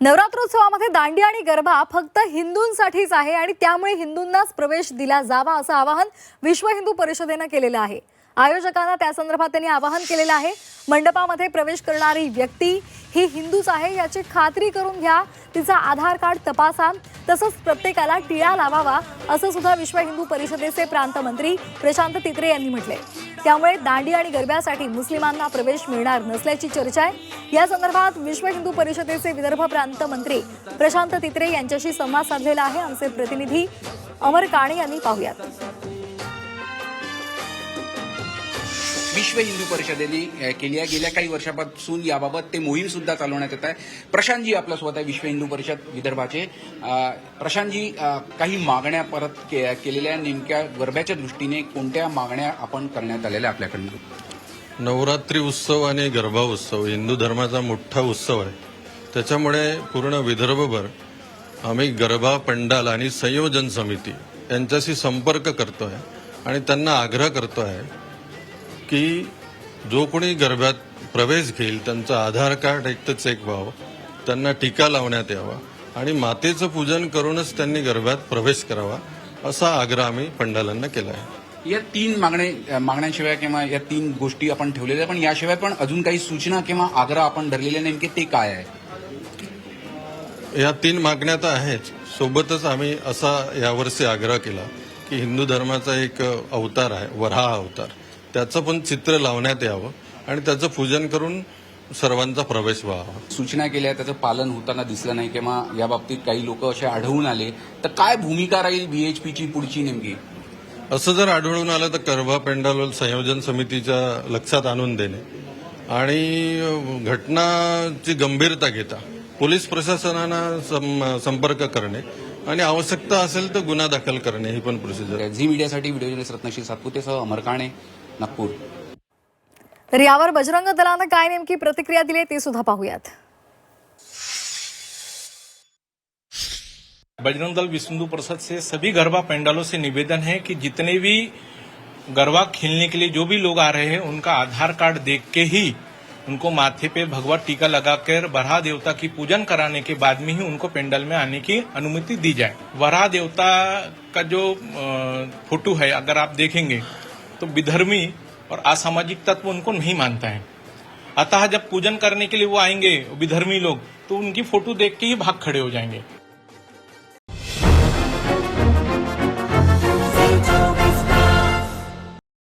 नवरात्रोत्सवामध्ये दांडी आणि गरबा फक्त हिंदूंसाठीच आहे आणि त्यामुळे हिंदूंनाच प्रवेश दिला जावा असं आवाहन विश्व हिंदू परिषदेनं केलेलं आहे. आयोजकांना त्या संदर्भात त्यांनी आवाहन केलेलं आहे. मंडपामध्ये प्रवेश करणारी व्यक्ती ही हिंदूच आहे याची खात्री करून घ्या तिचा आधार कार्ड तपासा तसंच प्रत्येकाला टिळा लावावा असं सुद्धा विश्व हिंदू परिषदेचे प्रांत मंत्री प्रशांत तित्रे यांनी म्हटलंय. त्यामुळे दांडी आणि गरब्यासाठी मुस्लिमांना प्रवेश मिळणार नसल्याची चर्चा आहे. या संदर्भात विश्व हिंदू परिषदेचे विदर्भ प्रांत मंत्री प्रशांत तित्रे यांच्याशी संवाद साधलेला आहे. आमचे प्रतिनिधी अमर काणे यांनी पाहुयात. विश्व हिंदू परिषदेने केली आहे गेल्या काही वर्षापासून याबाबत ते मोहीम सुद्धा चालवण्यात येत आहे. प्रशांतजी आपल्यासोबत आहे विश्व हिंदू परिषद विदर्भाचे. प्रशांतजी काही मागण्या परत के- केलेल्या नेमक्या गरब्याच्या दृष्टीने कोणत्या मागण्या आपण करण्यात आलेल्या आपल्याकडनं? नवरात्री उत्सव आणि गरबा उत्सव हिंदू धर्माचा मोठा उत्सव आहे. त्याच्यामुळे पूर्ण विदर्भभर आम्ही गरबा पंडाल आणि संयोजन समिती यांच्याशी संपर्क करतो आहे आणि त्यांना आग्रह करतो आहे की जो कोणी गरब्यात प्रवेश घेईल त्यांचं आधार कार्ड एक तर चेक व्हावं त्यांना टीका लावण्यात यावा आणि मातेचं पूजन करूनच त्यांनी गरब्यात प्रवेश करावा असा आग्रह आम्ही पंडालांना केला आहे या तीन मागणे मागण्यांशिवाय किंवा या तीन गोष्टी आपण ठेवलेल्या पण याशिवाय पण अजून काही सूचना किंवा आग्रह आपण धरलेले नेमके ते काय आहे? या तीन मागण्या तर आहेच. सोबतच आम्ही असा यावर्षी आग्रह केला की हिंदू धर्माचा एक अवतार आहे वराह अवतार. त्याचं पण चित्र लावण्यात यावं आणि त्याचं पूजन करून सर्वांचा प्रवेश व्हावा. सूचना केल्या त्याचं पालन होताना दिसलं नाही किंवा या बाबतीत काही लोक असे आढळून आले तर काय भूमिका राहील बीएचपीची पुढची नेमकी? असं जर आढळून आलं तर करभा पेंडाल संयोजन समितीच्या लक्षात आणून देणे. आणि घटनाची गंभीरता घेता पोलीस प्रशासनानं संपर्क करणे आणि आवश्यकता असेल तर गुन्हा दाखल करणे ही पण प्रोसिजर झी मीडियासाठी व्हिडिओ जर्नलिस्ट रत्नशील सातपुतेसह अमर काणे. नागपूर. तर यावर बजरंग दलानं काय नेमकी प्रतिक्रिया दिली ते सुद्धा पाहूयात. बजरंग दल हिंदू परिषद से सभी गरबा पंडालों से निवेदन है कि जितने भी गरबा खेलने के लिए जो भी लोग आ रहे हैं उनका आधार कार्ड देख के ही उनको माथे पे भगवा टीका लगाकर वराह देवता की पूजन कराने के बाद में ही उनको पेंडल में आने की अनुमति दी जाए। वराह देवता का जो फ़ोटो है अगर आप देखेंगे तो विधर्मी और असामाजिक तत्व उनको नहीं मानता है। अतः जब पूजन करने के लिए वो आएंगे विधर्मी लोग तो उनकी फोटो देख के ही भाग खड़े हो जाएंगे।